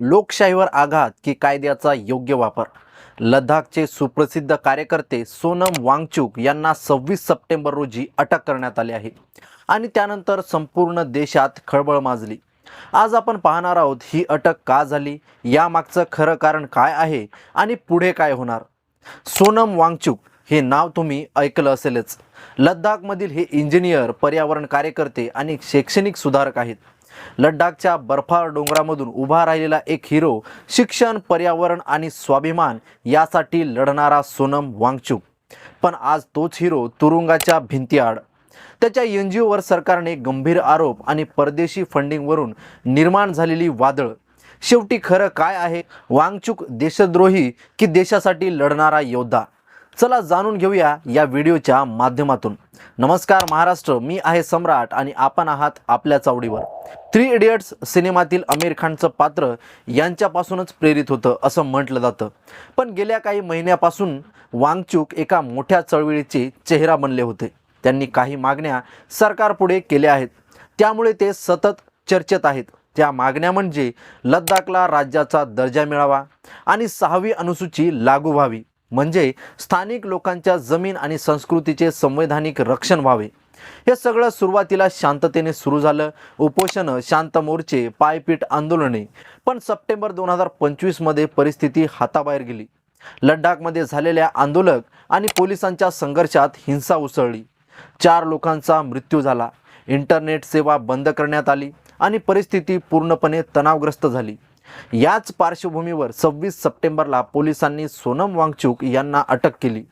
लोकशाहीवर आघात की कायद्याचा योग्य वापर? लडाखचे सुप्रसिद्ध कार्यकर्ते सोनम वांगचूक यांना सव्वीस सप्टेंबर रोजी अटक करण्यात आली आहे आणि त्यानंतर संपूर्ण देशात खळबळ माजली. आज आपण पाहणार आहोत ही अटक का झाली? यामागचं खरं कारण काय आहे आणि पुढे काय होणार? सोनम वांगचूक हे नाव तुम्ही ऐकलं असेलच. लद्दाखमधील हे इंजिनियर पर्यावरण कार्यकर्ते आणि शैक्षणिक सुधारक आहेत. लडाखच्या बर्फाळ डोंगरामधून उभा राहिलेला एक हिरो शिक्षण पर्यावरण आणि स्वाभिमान यासाठी लढणारा सोनम वांगचूक. पण आज तोच हिरो तुरुंगाच्या भिंतीआड. त्याच्या एन जी ओवर सरकारने गंभीर आरोप आणि परदेशी फंडिंगवरून निर्माण झालेली वादळ. शेवटी खरं काय आहे? वांगचूक देशद्रोही की देशासाठी लढणारा योद्धा? चला जाणून घेऊया या व्हिडिओच्या माध्यमातून. नमस्कार महाराष्ट्र मी आहे सम्राट आणि आपण आहात आपल्या चावडीवर थ्री इडियट्स सिनेमातील आमिर खानचं पात्र यांच्यापासूनच प्रेरित होतं असं म्हटलं जातं. पण गेल्या काही महिन्यापासून वांगचूक एका मोठ्या चळवळीचे चेहरा बनले होते. त्यांनी काही मागण्या सरकारपुढे केल्या आहेत. त्यामुळे ते सतत चर्चेत आहेत. त्या मागण्या म्हणजे लद्दाखला राज्याचा दर्जा मिळावा आणि सहावी अनुसूची लागू व्हावी. म्हणजे स्थानिक लोकांच्या जमीन आणि संस्कृतीचे संवैधानिक रक्षण व्हावे. हे सगळं सुरुवातीला शांततेने सुरू झालं. उपोषणं शांत मोर्चे पायपीट आंदोलने. पण सप्टेंबर दोन हजार पंचवीसमध्ये परिस्थिती हाताबाहेर गेली. लडाखमध्ये झालेल्या आंदोलक आणि पोलिसांच्या संघर्षात हिंसा उसळली. चार लोकांचा मृत्यू झाला. इंटरनेट सेवा बंद करण्यात आली आणि परिस्थिती पूर्णपणे तणावग्रस्त झाली. याच पार्श्वभूमीवर सव्वीस सप्टेंबरला पोलिसांनी सोनम वांगचूक यांना अटक केली.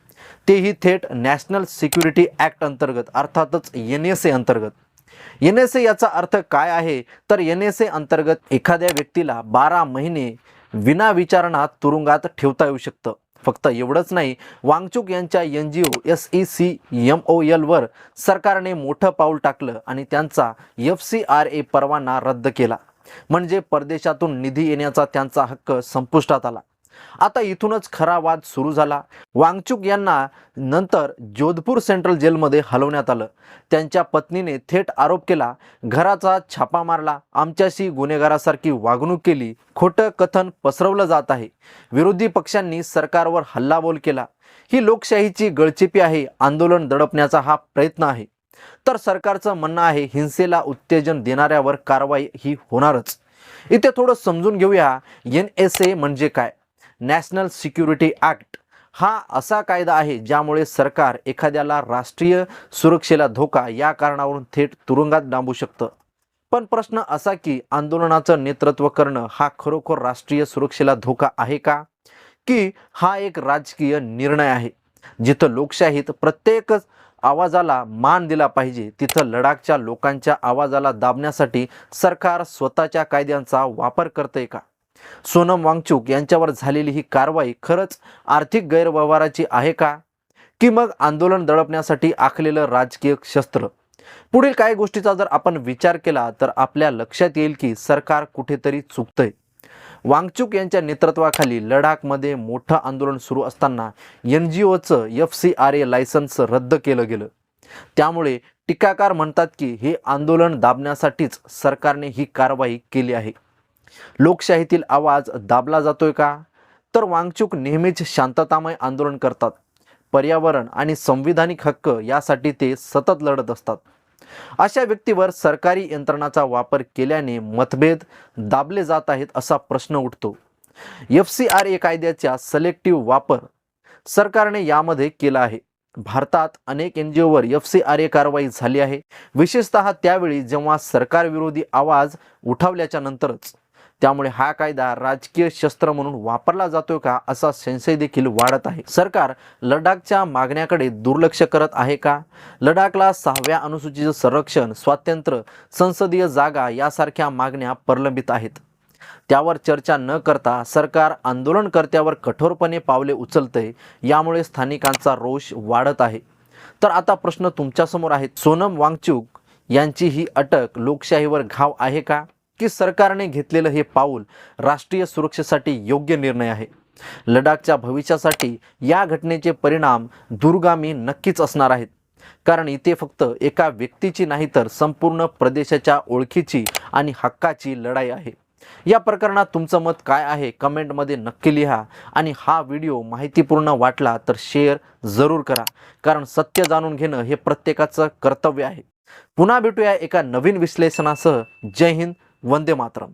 तेही थेट नॅशनल सिक्युरिटी ॲक्ट अंतर्गत अर्थातच एन एस ए अंतर्गत. एन एस ए याचा अर्थ काय आहे? तर एन एस ए अंतर्गत एखाद्या व्यक्तीला बारा महिने विना विचारणा तुरुंगात ठेवता येऊ शकतं. फक्त एवढंच नाही वांगचूक यांच्या N G O S E C M O एलवर सरकारने मोठं पाऊल टाकलं आणि त्यांचा एफ सी आर ए परवाना रद्द केला. म्हणजे परदेशातून निधी येण्याचा त्यांचा हक्क संपुष्टात आला. आता इथूनच खरा वाद सुरू झाला. वांगचूक यांना नंतर जोधपूर सेंट्रल जेलमध्ये हलवण्यात आलं. त्यांच्या पत्नीने थेट आरोप केला घराचा छापा मारला आमच्याशी गुन्हेगारासारखी वागणूक केली खोटं कथन पसरवलं जात आहे. विरोधी पक्षांनी सरकारवर हल्लाबोल केला. ही लोकशाहीची गळचेपी आहे आंदोलन दडपण्याचा हा प्रयत्न आहे. तर सरकारचं म्हणणं आहे हिंसेला उत्तेजन देणाऱ्यावर कारवाई ही होणारच. इथे थोडं समजून घेऊया एन एस ए म्हणजे काय? National security act. हा असा कायदा आहे ज्यामुळे सरकार एखाद्याला राष्ट्रीय सुरक्षेला धोका या कारणावरून थेट तुरुंगात डांबू शकतं. पण प्रश्न असा की आंदोलनाचं नेतृत्व करणं हा खरोखर राष्ट्रीय सुरक्षेला धोका आहे का? की हा एक राजकीय निर्णय आहे? जिथं लोकशाहीत प्रत्येकच आवाजाला मान दिला पाहिजे तिथं लडाखच्या लोकांच्या आवाजाला दाबण्यासाठी सरकार स्वतःच्या कायद्यांचा वापर करतंय का? सोनम वांगचूक यांच्यावर झालेली ही कारवाई खरंच आर्थिक गैरव्यवहाराची आहे का? की मग आंदोलन दडपण्यासाठी आखलेलं राजकीय शस्त्र? पुढील काही गोष्टीचा जर आपण विचार केला तर आपल्या लक्षात येईल की सरकार कुठेतरी चुकतंय. वांगचूक यांच्या नेतृत्वाखाली लडाखमध्ये मोठं आंदोलन सुरू असताना N G ओचं F C R A licence रद्द केलं गेलं. त्यामुळे टीकाकार म्हणतात की हे आंदोलन दाबण्यासाठीच सरकारने ही कारवाई केली आहे. लोकशाहीतील आवाज दाबला जातोय का? तर वांगचूक नेहमीच शांततामय आंदोलन करतात. पर्यावरण आणि संविधानिक हक्क यासाठी ते सतत लढत असतात. अशा व्यक्तीवर सरकारी यंत्रणाचा वापर केल्याने मतभेद दाबले जात आहेत असा प्रश्न उठतो. एफ सी आर ए कायद्याच्या सलेक्टिव्ह वापर सरकारने यामध्ये केला आहे. भारतात अनेक एन जी ओवर एफ सी आर ए कारवाई झाली आहे. विशेषतः त्यावेळी जेव्हा सरकारविरोधी आवाज उठावल्याच्या नंतरच त्यामुळे हा कायदा राजकीय शस्त्र म्हणून वापरला जातोय का असा संशय देखील वाढत आहे. सरकार लडाखच्या मागण्याकडे दुर्लक्ष करत आहे का? लडाखला सहाव्या अनुसूचीचं संरक्षण स्वातंत्र्य संसदीय जागा यासारख्या मागण्या प्रलंबित आहेत. त्यावर चर्चा न करता सरकार आंदोलनकर्त्यावर कठोरपणे पावले उचलते यामुळे स्थानिकांचा रोष वाढत आहे. तर आता प्रश्न तुमच्यासमोर आहेत. सोनम वांगचूक यांची ही अटक लोकशाहीवर घाव आहे का? की सरकारने घेतलेलं हे पाऊल राष्ट्रीय सुरक्षेसाठी योग्य निर्णय आहे. लडाखच्या भविष्यासाठी या घटनेचे परिणाम दूरगामी नक्कीच असणार आहेत. कारण इथे फक्त एका व्यक्तीची नाही तर संपूर्ण प्रदेशाच्या ओळखीची आणि हक्काची लढाई आहे. या प्रकरणात तुमचं मत काय आहे? कमेंटमध्ये नक्की लिहा आणि हा व्हिडिओ माहितीपूर्ण वाटला तर शेअर जरूर करा. कारण सत्य जाणून घेणं हे प्रत्येकाचं कर्तव्य आहे. पुन्हा भेटूया एका नवीन विश्लेषणासह. जय हिंद वंदे मातरम.